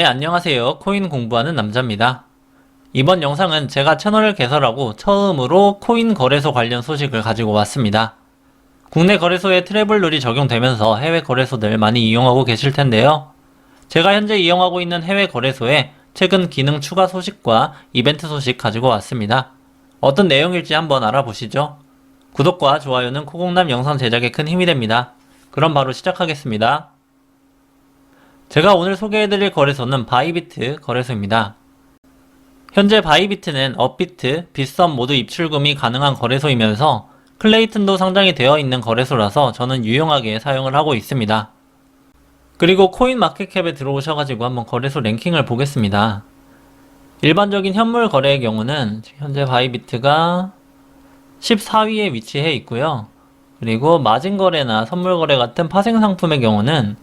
네, 안녕하세요. 코인 공부하는 남자입니다. 이번 영상은 제가 채널을 개설하고 처음으로 코인 거래소 관련 소식을 가지고 왔습니다. 국내 거래소에 트래블 룰이 적용되면서 해외 거래소들 많이 이용하고 계실 텐데요. 제가 현재 이용하고 있는 해외 거래소에 최근 기능 추가 소식과 이벤트 소식 가지고 왔습니다. 어떤 내용일지 한번 알아보시죠. 구독과 좋아요는 코공남 영상 제작에 큰 힘이 됩니다. 그럼 바로 시작하겠습니다. 제가 오늘 소개해드릴 거래소는 바이비트 거래소입니다. 현재 바이비트는 업비트, 빗썸 모두 입출금이 가능한 거래소이면서 클레이튼도 상장이 되어 있는 거래소라서 저는 유용하게 사용을 하고 있습니다. 그리고 코인 마켓캡에 들어오셔가지고 한번 거래소 랭킹을 보겠습니다. 일반적인 현물 거래의 경우는 현재 바이비트가 14위에 위치해 있고요. 그리고 마진 거래나 선물 거래 같은 파생 상품의 경우는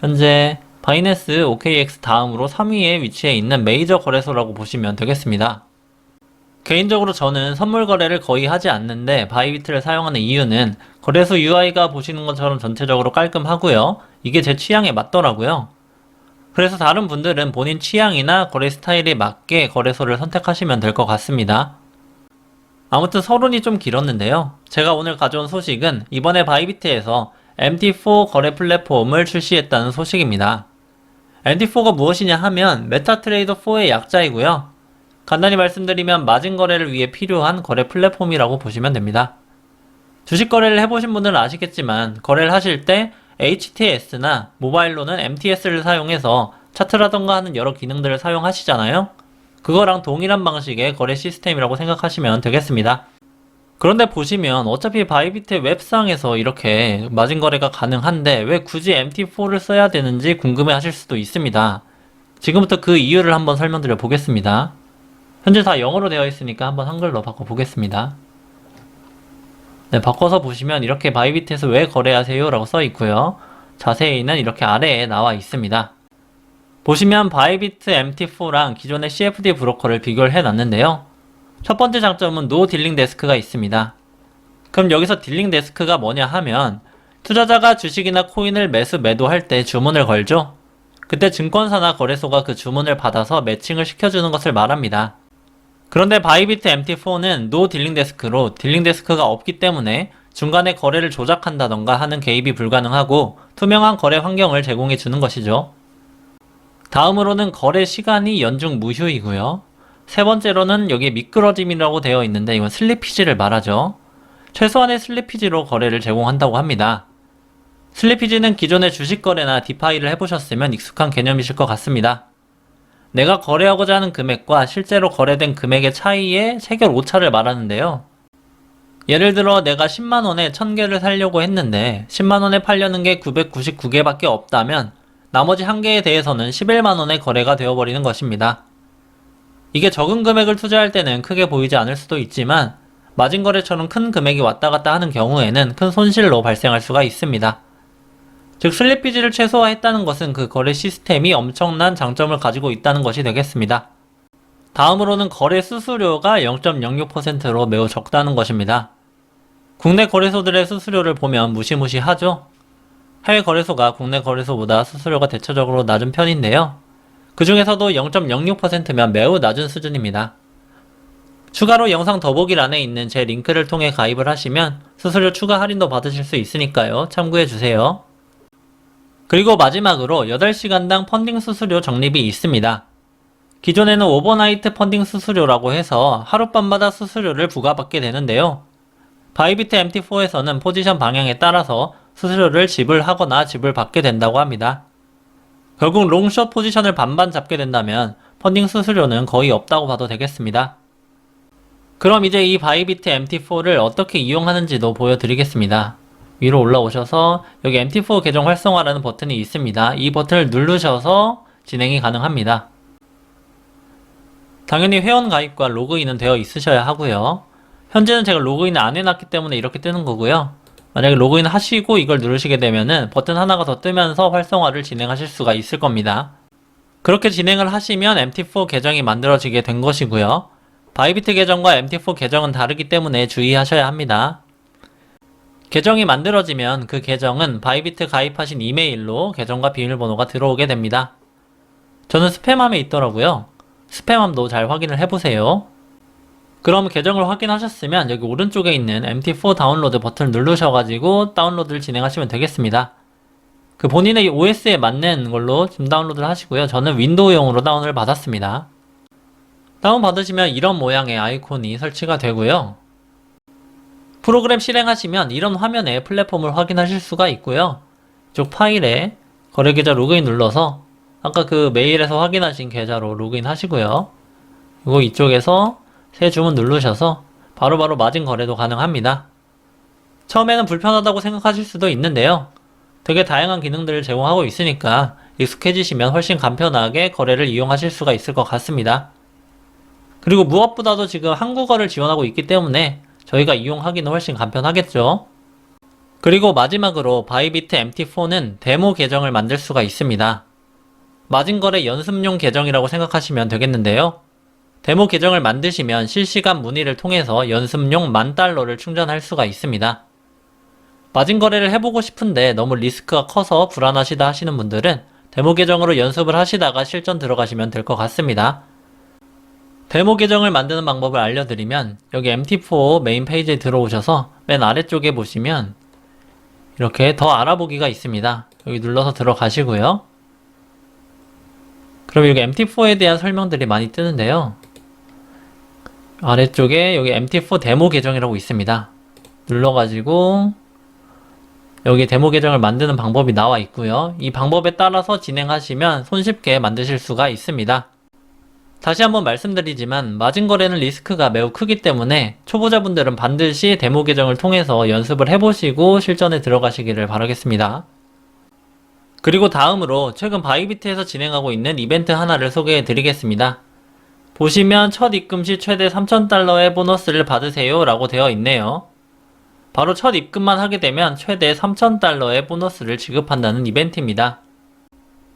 현재 바이낸스 OKX 다음으로 3위에 위치해 있는 메이저 거래소라고 보시면 되겠습니다. 개인적으로 저는 선물 거래를 거의 하지 않는데 바이비트를 사용하는 이유는 거래소 UI가 보시는 것처럼 전체적으로 깔끔하고요. 이게 제 취향에 맞더라고요. 그래서 다른 분들은 본인 취향이나 거래 스타일에 맞게 거래소를 선택하시면 될 것 같습니다. 아무튼 서론이 좀 길었는데요. 제가 오늘 가져온 소식은 이번에 바이비트에서 MT4 거래 플랫폼을 출시했다는 소식입니다. MT4가 무엇이냐 하면 메타트레이더 4의 약자이고요. 간단히 말씀드리면 마진 거래를 위해 필요한 거래 플랫폼이라고 보시면 됩니다. 주식 거래를 해보신 분들은 아시겠지만 거래를 하실 때 HTS나 모바일로는 MTS를 사용해서 차트라던가 하는 여러 기능들을 사용하시잖아요. 그거랑 동일한 방식의 거래 시스템이라고 생각하시면 되겠습니다. 그런데 보시면 어차피 바이비트의 웹상에서 이렇게 마진 거래가 가능한데 왜 굳이 MT4를 써야 되는지 궁금해 하실 수도 있습니다. 지금부터 그 이유를 한번 설명드려 보겠습니다. 현재 다 영어로 되어 있으니까 한번 한글로 바꿔 보겠습니다. 네, 바꿔서 보시면 이렇게 바이비트에서 왜 거래하세요? 라고 써 있고요. 자세히는 이렇게 아래에 나와 있습니다. 보시면 바이비트 MT4랑 기존의 CFD 브로커를 비교를 해 놨는데요. 첫 번째 장점은 노 딜링 데스크가 있습니다. 그럼 여기서 딜링 데스크가 뭐냐 하면 투자자가 주식이나 코인을 매수 매도할 때 주문을 걸죠. 그때 증권사나 거래소가 그 주문을 받아서 매칭을 시켜주는 것을 말합니다. 그런데 바이비트 MT4는 노 딜링 데스크로 딜링 데스크가 없기 때문에 중간에 거래를 조작한다던가 하는 개입이 불가능하고 투명한 거래 환경을 제공해 주는 것이죠. 다음으로는 거래 시간이 연중 무휴이고요. 세 번째로는 여기 미끄러짐이라고 되어 있는데 이건 슬리피지를 말하죠. 최소한의 슬리피지로 거래를 제공한다고 합니다. 슬리피지는 기존의 주식 거래나 디파이를 해보셨으면 익숙한 개념이실 것 같습니다. 내가 거래하고자 하는 금액과 실제로 거래된 금액의 차이의 세결 오차를 말하는데요. 예를 들어 내가 10만원에 1000개를 살려고 했는데 10만원에 팔려는 게 999개밖에 없다면 나머지 한 개에 대해서는 11만원의 거래가 되어버리는 것입니다. 이게 적은 금액을 투자할 때는 크게 보이지 않을 수도 있지만 마진 거래처럼 큰 금액이 왔다 갔다 하는 경우에는 큰 손실로 발생할 수가 있습니다. 즉 슬리피지를 최소화했다는 것은 그 거래 시스템이 엄청난 장점을 가지고 있다는 것이 되겠습니다. 다음으로는 거래 수수료가 0.06%로 매우 적다는 것입니다. 국내 거래소들의 수수료를 보면 무시무시하죠? 해외 거래소가 국내 거래소보다 수수료가 대체적으로 낮은 편인데요. 그 중에서도 0.06%면 매우 낮은 수준입니다. 추가로 영상 더보기란에 있는 제 링크를 통해 가입을 하시면 수수료 추가 할인도 받으실 수 있으니까요. 참고해주세요. 그리고 마지막으로 8시간당 펀딩 수수료 적립이 있습니다. 기존에는 오버나이트 펀딩 수수료라고 해서 하룻밤마다 수수료를 부과받게 되는데요. 바이비트 MT4에서는 포지션 방향에 따라서 수수료를 지불하거나 지불받게 된다고 합니다. 결국 롱숏 포지션을 반반 잡게 된다면 펀딩 수수료는 거의 없다고 봐도 되겠습니다. 그럼 이제 이 바이비트 MT4를 어떻게 이용하는지도 보여드리겠습니다. 위로 올라오셔서 여기 MT4 계정 활성화라는 버튼이 있습니다. 이 버튼을 누르셔서 진행이 가능합니다. 당연히 회원 가입과 로그인은 되어 있으셔야 하고요. 현재는 제가 로그인을 안 해놨기 때문에 이렇게 뜨는 거고요. 만약에 로그인 하시고 이걸 누르시게 되면은 버튼 하나가 더 뜨면서 활성화를 진행하실 수가 있을 겁니다. 그렇게 진행을 하시면 MT4 계정이 만들어지게 된 것이고요. 바이비트 계정과 MT4 계정은 다르기 때문에 주의하셔야 합니다. 계정이 만들어지면 그 계정은 바이비트 가입하신 이메일로 계정과 비밀번호가 들어오게 됩니다. 저는 스팸함에 있더라고요. 스팸함도 잘 확인을 해보세요. 그럼 계정을 확인하셨으면 여기 오른쪽에 있는 MT4 다운로드 버튼을 누르셔가지고 다운로드를 진행하시면 되겠습니다. 그 본인의 OS에 맞는 걸로 지금 다운로드를 하시고요. 저는 윈도우용으로 다운을 받았습니다. 다운 받으시면 이런 모양의 아이콘이 설치가 되고요. 프로그램 실행하시면 이런 화면에 플랫폼을 확인하실 수가 있고요. 이쪽 파일에 거래 계좌 로그인 눌러서 아까 그 메일에서 확인하신 계좌로 로그인 하시고요. 그리고 이쪽에서 새 주문 누르셔서 바로 바로 마진 거래도 가능합니다. 처음에는 불편하다고 생각하실 수도 있는데요. 되게 다양한 기능들을 제공하고 있으니까 익숙해지시면 훨씬 간편하게 거래를 이용하실 수가 있을 것 같습니다. 그리고 무엇보다도 지금 한국어를 지원하고 있기 때문에 저희가 이용하기는 훨씬 간편하겠죠. 그리고 마지막으로 바이비트 MT4는 데모 계정을 만들 수가 있습니다. 마진거래 연습용 계정이라고 생각하시면 되겠는데요. 데모 계정을 만드시면 실시간 문의를 통해서 연습용 만 달러를 충전할 수가 있습니다. 마진 거래를 해보고 싶은데 너무 리스크가 커서 불안하시다 하시는 분들은 데모 계정으로 연습을 하시다가 실전 들어가시면 될 것 같습니다. 데모 계정을 만드는 방법을 알려드리면 여기 MT4 메인 페이지에 들어오셔서 맨 아래쪽에 보시면 이렇게 더 알아보기가 있습니다. 여기 눌러서 들어가시고요. 그럼 여기 MT4에 대한 설명들이 많이 뜨는데요. 아래쪽에 여기 MT4 데모 계정이라고 있습니다. 눌러가지고 여기 데모 계정을 만드는 방법이 나와 있고요. 이 방법에 따라서 진행하시면 손쉽게 만드실 수가 있습니다. 다시 한번 말씀드리지만 마진 거래는 리스크가 매우 크기 때문에 초보자분들은 반드시 데모 계정을 통해서 연습을 해보시고 실전에 들어가시기를 바라겠습니다. 그리고 다음으로 최근 바이비트에서 진행하고 있는 이벤트 하나를 소개해 드리겠습니다. 보시면 첫 입금 시 최대 3,000달러의 보너스를 받으세요 라고 되어 있네요. 바로 첫 입금만 하게 되면 최대 3,000달러의 보너스를 지급한다는 이벤트입니다.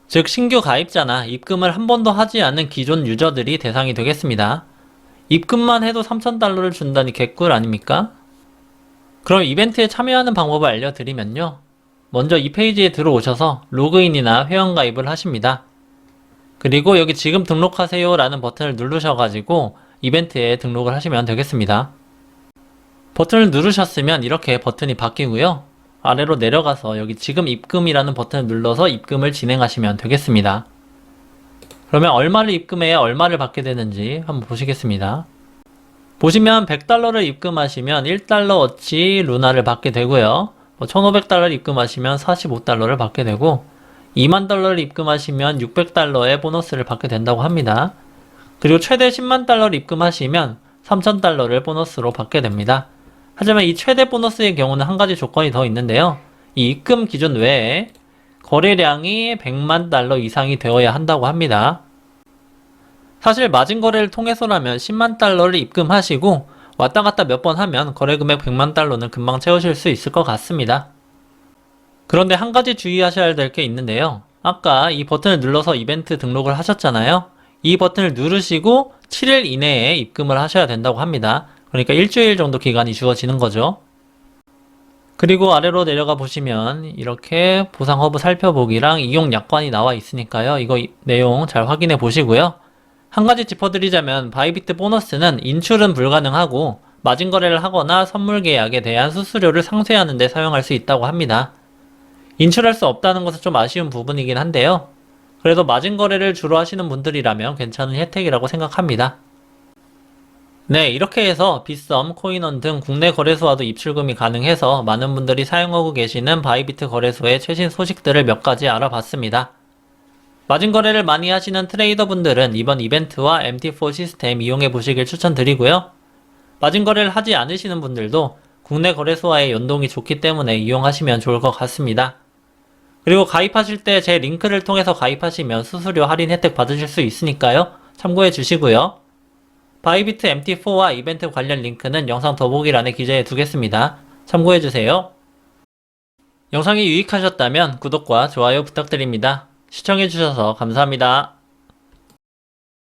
즉 신규 가입자나 입금을 한 번도 하지 않은 기존 유저들이 대상이 되겠습니다. 입금만 해도 3,000달러를 준다니 개꿀 아닙니까? 그럼 이벤트에 참여하는 방법을 알려드리면요. 먼저 이 페이지에 들어오셔서 로그인이나 회원가입을 하십니다. 그리고 여기 지금 등록하세요 라는 버튼을 누르셔가지고 이벤트에 등록을 하시면 되겠습니다. 버튼을 누르셨으면 이렇게 버튼이 바뀌고요. 아래로 내려가서 여기 지금 입금이라는 버튼을 눌러서 입금을 진행하시면 되겠습니다. 그러면 얼마를 입금해야 얼마를 받게 되는지 한번 보시겠습니다. 보시면 100달러를 입금하시면 1달러어치 루나를 받게 되고요. 1500달러를 입금하시면 45달러를 받게 되고 2만 달러를 입금하시면 600달러의 보너스를 받게 된다고 합니다. 그리고 최대 10만 달러를 입금하시면 3000달러를 보너스로 받게 됩니다. 하지만 이 최대 보너스의 경우는 한 가지 조건이 더 있는데요. 이 입금 기준 외에 거래량이 100만 달러 이상이 되어야 한다고 합니다. 사실 마진 거래를 통해서라면 10만 달러를 입금하시고 왔다 갔다 몇 번 하면 거래 금액 100만 달러는 금방 채우실 수 있을 것 같습니다. 그런데 한 가지 주의하셔야 될 게 있는데요. 아까 이 버튼을 눌러서 이벤트 등록을 하셨잖아요. 이 버튼을 누르시고 7일 이내에 입금을 하셔야 된다고 합니다. 그러니까 일주일 정도 기간이 주어지는 거죠. 그리고 아래로 내려가 보시면 이렇게 보상 허브 살펴보기랑 이용 약관이 나와 있으니까요. 이거 내용 잘 확인해 보시고요. 한 가지 짚어드리자면 바이비트 보너스는 인출은 불가능하고 마진 거래를 하거나 선물 계약에 대한 수수료를 상쇄하는 데 사용할 수 있다고 합니다. 인출할 수 없다는 것은 좀 아쉬운 부분이긴 한데요. 그래도 마진 거래를 주로 하시는 분들이라면 괜찮은 혜택이라고 생각합니다. 네, 이렇게 해서 빗썸, 코인원 등 국내 거래소와도 입출금이 가능해서 많은 분들이 사용하고 계시는 바이비트 거래소의 최신 소식들을 몇 가지 알아봤습니다. 마진 거래를 많이 하시는 트레이더 분들은 이번 이벤트와 MT4 시스템 이용해 보시길 추천드리고요. 마진 거래를 하지 않으시는 분들도 국내 거래소와의 연동이 좋기 때문에 이용하시면 좋을 것 같습니다. 그리고 가입하실 때 제 링크를 통해서 가입하시면 수수료 할인 혜택 받으실 수 있으니까요. 참고해 주시고요. 바이비트 MT4와 이벤트 관련 링크는 영상 더보기란에 기재해 두겠습니다. 참고해 주세요. 영상이 유익하셨다면 구독과 좋아요 부탁드립니다. 시청해 주셔서 감사합니다.